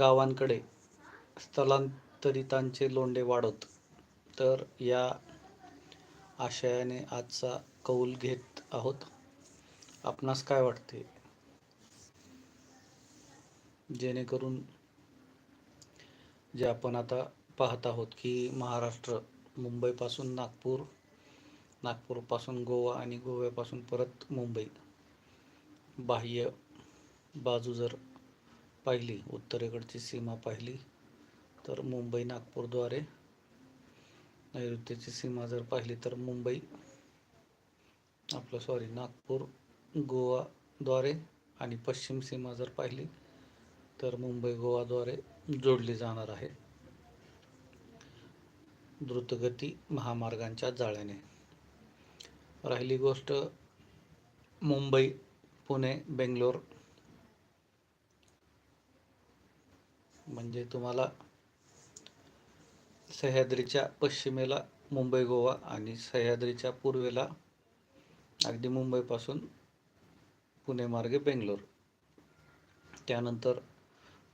गावांकडे स्थलांतरितांचे लोंढे वाढत तर या आशयाने आजचा कौल घेत आहोत. आपणास काय वाटते? जेणेकरून जे आपण आता पाहत आहोत की महाराष्ट्र मुंबईपासून नागपूर नागपूरपासून गोवा आणि गोव्यापासून परत मुंबई बाह्य बाजू जर पाहिली उत्तरेकडची सीमा पाहिली तर मुंबई नागपूरद्वारे नैऋत्यची सीमा जर पाहिली तर मुंबई आपलं सॉरी नागपूर गोवाद्वारे आणि पश्चिम सीमा जर पाहिली तर मुंबई गोवाद्वारे जोडली जाणार आहे. द्रुतगती महामार्गांच्या जाळ्याने. राहिली गोष्ट मुंबई पुणे बेंगलोर म्हणजे तुम्हाला सह्याद्रीच्या पश्चिमेला मुंबई गोवा आणि सह्याद्रीच्या पूर्वेला अगदी मुंबईपासून पुणे मार्गे बेंगलोर. त्यानंतर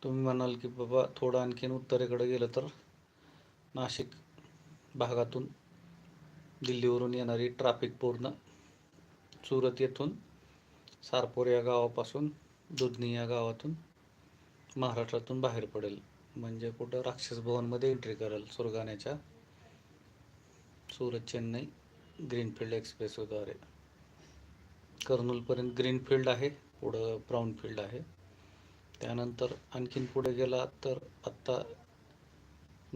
तुम्ही म्हणाल की बाबा थोडं आणखीन उत्तरेकडे गेलं तर नाशिक भागातून दिल्लीवरून येणारी ट्रॅफिक पूर्ण सुरत येथून सारपोर या गावापासून दुधनी या गावातून महाराष्ट्रातून बाहेर पडेल. म्हणजे कुठं राक्षस भवनमध्ये एंट्री करेल सुरगाण्याच्या? सुरत चेन्नई ग्रीनफील्ड एक्सप्रेसवेद्वारे. कर्नूलपर्यंत ग्रीनफील्ड आहे पुढं ब्राऊनफील्ड आहे. त्यानंतर आणखीन पुढे गेला तर आत्ता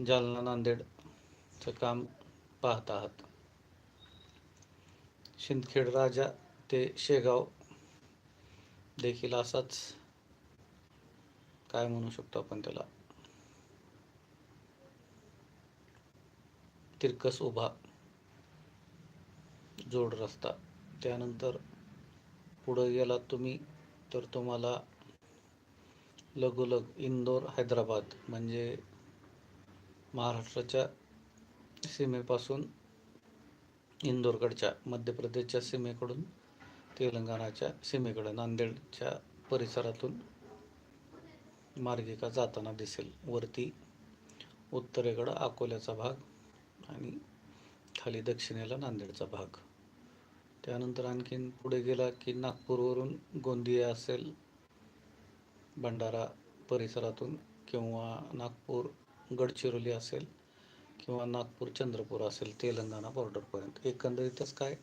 जालना नांदेडचं काम पाहत आहात. शिंदखेड राजा ते शेगाव देखील असाच काय म्हणू शकतो आपण त्याला? तिरकस उभा जोड रस्ता. त्यानंतर पुढं गेलात तुम्ही तर तुम्हाला लगोलग इंदोर हैदराबाद म्हणजे महाराष्ट्राच्या सीमेपासून इंदोरकडच्या मध्य प्रदेशच्या सीमेकडून तेलंगणाच्या सीमेकडे नांदेडच्या परिसरातून मार्गिका जाताना दिसेल. वरती उत्तरेकडं अकोल्याचा भाग आणि खाली दक्षिणेला नांदेडचा भाग. त्यानंतर आणखीन पुढे गेला की नागपूरवरून गोंदिया असेल भंडारा परिसरातून किंवा नागपूर गडचिरोली असेल किंवा नागपूर चंद्रपूर असेल तेलंगणा बॉर्डरपर्यंत एकंदरीतच काय?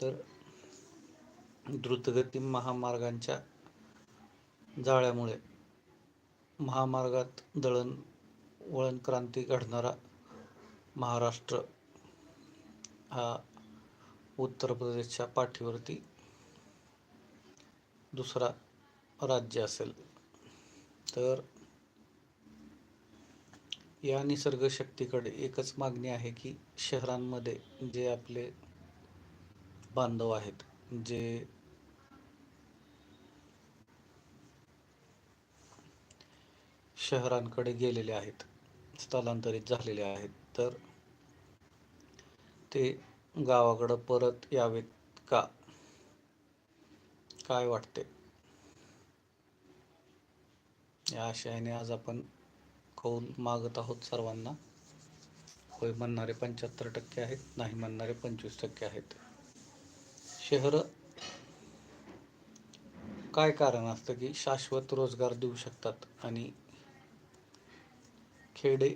तर द्रुतगती महामार्गांच्या जाळ्यामुळे महामार्गात दळण वळण क्रांती घडणारा महाराष्ट्र हा उत्तर प्रदेशच्या पाठीवरती दुसरा राज्य असेल. तर या निसर्ग शक्तीकडे एकच मागणी आहे की शहरांमध्ये जे आपले बांधव आहेत जे शहरांकडे गेलेले आहेत स्थलांतरित झालेले आहेत. तर ते गावाकडं परत यावेत का? काय वाटते या आशयाने आज आपण कौल मागत आहोत सर्वांना. होय म्हणणारे पंच्याहत्तर टक्के आहेत नाही म्हणणारे पंचवीस टक्के आहेत. शहर काय कारण असतं की शाश्वत रोजगार देऊ शकतात आणि खेडे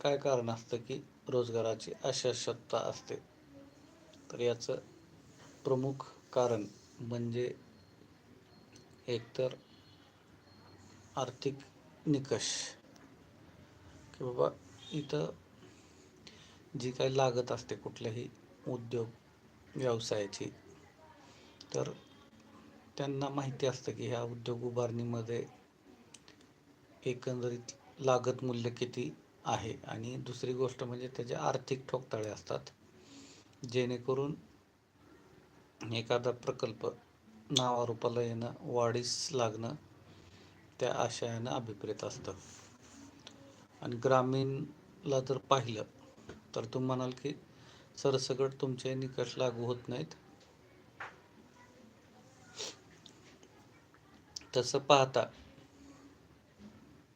काय कारण असतं की रोजगाराची अशाश्वतता असते? तर याचं प्रमुख कारण म्हणजे एकतर आर्थिक निकष. की बाबा इथं जी काही लागत असते कुठल्याही उद्योग व्यवसायाची तर त्यांना माहिती असतं की ह्या उद्योग उभारणीमध्ये एकंदरीत लागत मूल्य किती आहे? आणि दुसरी गोष्ट म्हणजे त्याचे आर्थिक ठोकताळे असतात. जेणेकरून एखादा प्रकल्प नावारूपाला येणं वाढीस लागणं त्या आशयानं अभिप्रेत असतं. आणि ग्रामीणला जर पाहिलं तर तुम्ही म्हणाल की सरसकट तुमचे निकष लागू होत नाहीत. तसं पाहता